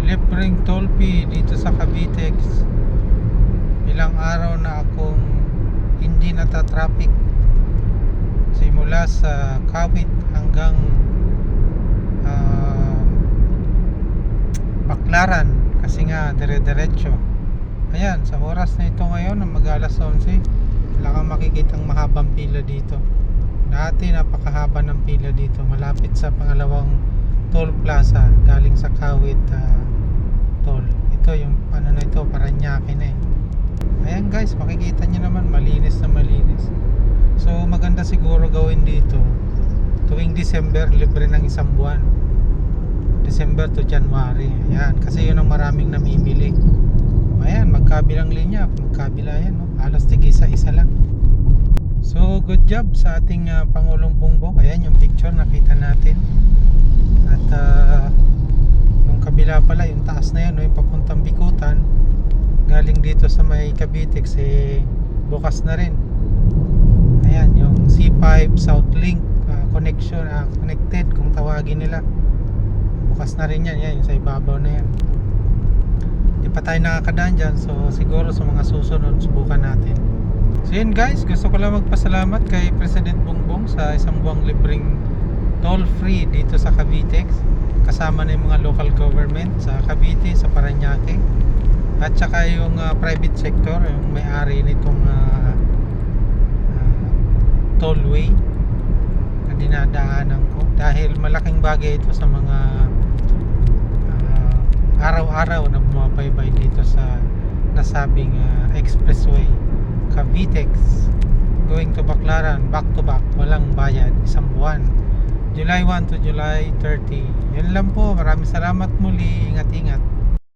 libreng toll dito sa Cavitex. Ilang araw na akong hindi nata-traffic. Simula sa Kawit hanggang ah, Baklaran kasi nga dire-diretso. Ayan, sa oras na ito ngayon, ng mag-alas 11, wala kang makikitang mahabang pila dito. Dati napakahaba ng pila dito, malapit sa pangalawang toll plaza galing sa Kawit ah, toll. Ito yung ano na ito, Paranaque na eh. Ayan guys, makikita nyo naman malinis na malinis. So maganda siguro gawin dito. Tuwing December, libre ng isang buwan. December to January. Ayan, kasi yun ang maraming namimili. Ayan, magkabilang linya. Magkabila yan, no? halos tigisa isa lang. So, good job sa ating ah, Pangulong Bongbong. Ayan yung picture nakita natin. At ah, yung kabila pala, yung taas na yan, no? yung papuntang Bikutan. Galing dito sa may Cavitex, eh, bukas na rin. Ayan, yung C5 South Link ah, connection, ah, connected kung tawagin nila. Bukas na rin yan, yan, yung sa ibabaw na yan. Di pa tayo nakakadaan dyan, so siguro sa mga susunod, subukan natin. So yun guys, gusto ko lang magpasalamat kay President Bongbong sa isang buwang libreng toll free dito sa Cavitex. Kasama na yung mga local government sa Cavite, sa Paranaque. At saka yung ah, private sector, yung may-ari nitong ah, ah, tollway na dinadaanan ko. Dahil malaking bagay ito sa mga ah, araw-araw na bumabaybay dito sa nasabing ah, expressway. Cavitex going to Baclaran back to back walang bayad isang buwan July 1 to July 30 yun lang po. Maraming salamat muli. Ingat ingat